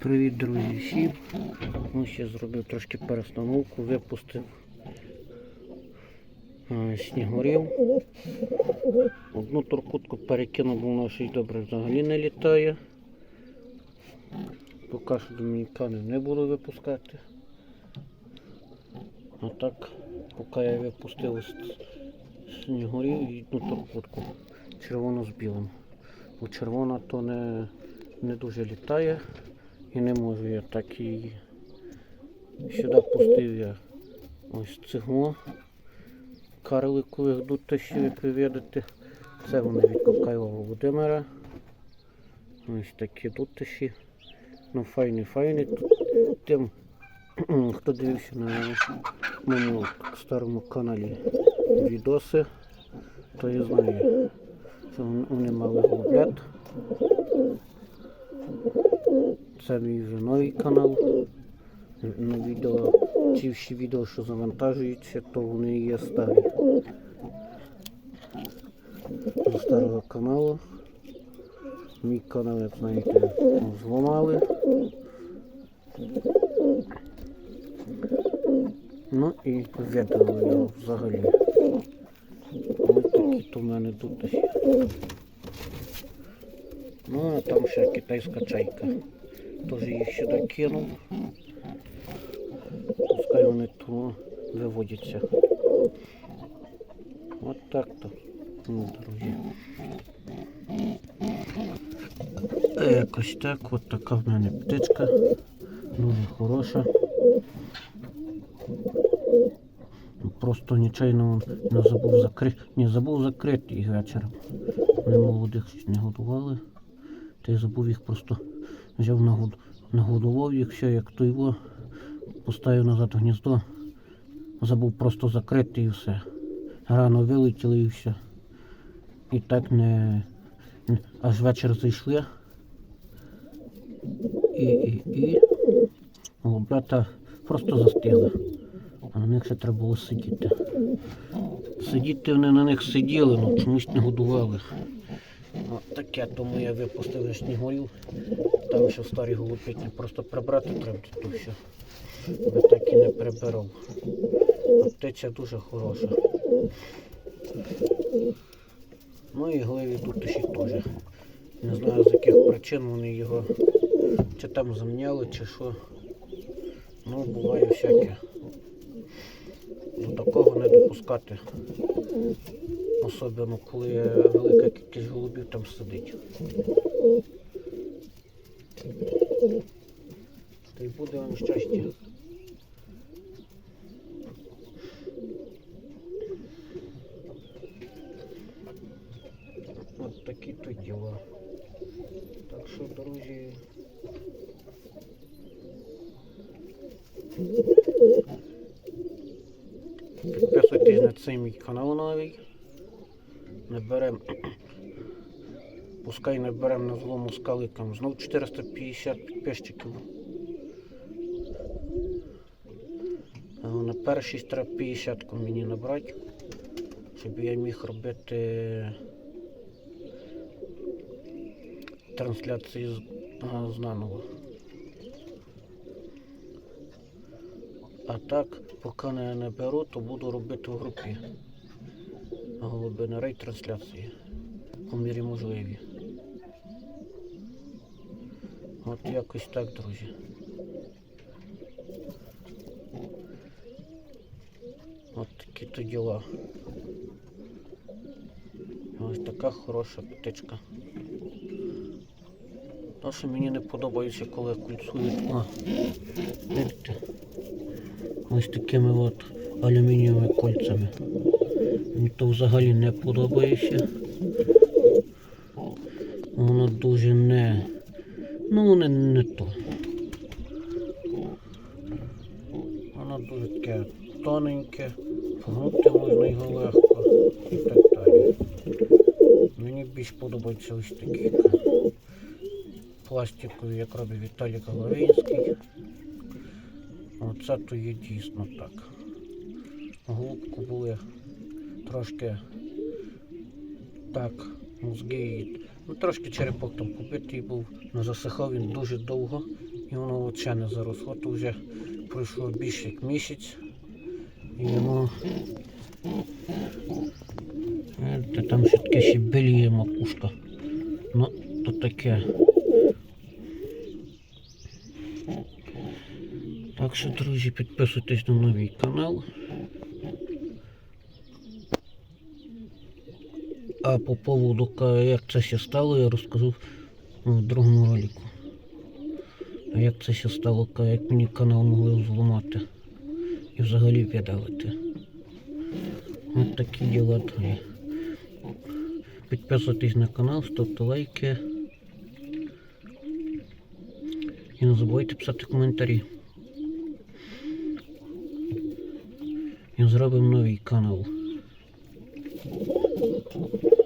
Привіт, друзі всім. Ну, ще зробив трошки перестановку, випустив е, снігурів. Одну туркутку перекинув, бо вона й добре взагалі не літає. Поки що домініканів не буду випускати. А так, поки я випустив снігурів і одну туркутку червону з білим. Бо червона то не, не дуже літає і не можу я так її. Сюди пустив я ось цегло карликових дутищів, як ви видите. Це вони від Кокайла Володимира. Ось такі дутищі. Ну файні, файні. Тим, хто дивився на моєму старому каналі відоси, то я знаю, що вони мали голубят. Це мій вже новий канал. На відео, ці всі відео, що завантажуються, то вони є старі. З старого каналу. Мій канал, як знаєте, зламали. Ну і видали його взагалі. Ось такі то в мене тут. ось. Ну, а там ще китайська чайка. Теж їх сюди кинув. Пускай вони то виводяться. От так то. Ну, друзі. Якось так, от така в мене птичка. Дуже хороша. Просто нечайно не забув закрити. Не забув закрити їх вечором. Вони молодих не годували. Та я забув їх просто взяв нагод... нагодував їх все, як то його, поставив назад в гніздо. Забув просто закрити і все. Рано вилетіли і все. І так не. Аж вечір зайшли. І, і, і. Голубята просто застигли. А на них ще треба було сидіти. Сидіти вони на них сиділи, але чомусь не годували. От таке, тому я випустив снігурів. Там ще старі голубятні. Просто прибрати треба тут все. Я так і не прибирав. А птиця дуже хороша. Ну і гливі тут ще теж. Не знаю з яких причин вони його чи там замняли, чи що. Ну, буває всяке. До такого не допускати. Особливо, коли велика кількість голубів там сидить. Та й буде вам щастя. От такі то діла. Так що, друзі. Підписуйтесь на цей мій канал новий. Наберем. Пускай наберем на злому скаликам. Знов 450 підписчиків. На першість треба 50 мені набрати, щоб я міг робити трансляції з, а, знаново. А так, поки не наберу, то буду робити в групі голуби рей трансляції по мірі можливі. От якось так, друзі. От такі то діла. Ось така хороша птичка. То, що мені не подобається, коли кульцують. Ось такими от алюмінієвими кольцями. То взагалі не подобається. Воно дуже не. Ну воно не то. Воно дуже таке тоненьке, погнути можна його легко і так далі. Мені більш подобається ось такі пластикові, як робить Віталій Головинський. Оце то є дійсно так. Голубку були трошки так, мозги, ну трошки черепок там побитий був, але засихав він дуже довго І воно взагалі не заросло. То вже пройшло більше як місяць. І воно. Та там ще таке ще беліє макушка. Ну, то таке. Так що, друзі, підписуйтесь на новий канал. А по поводу, як це ще стало, я розкажу в другому ролику. Як це ще стало, як мені канал могли зламати і взагалі видалити. Ось такі діла твої. Підписуйтесь на канал, ставте лайки. І не забувайте писати коментарі. І зробимо новий канал. Thank you.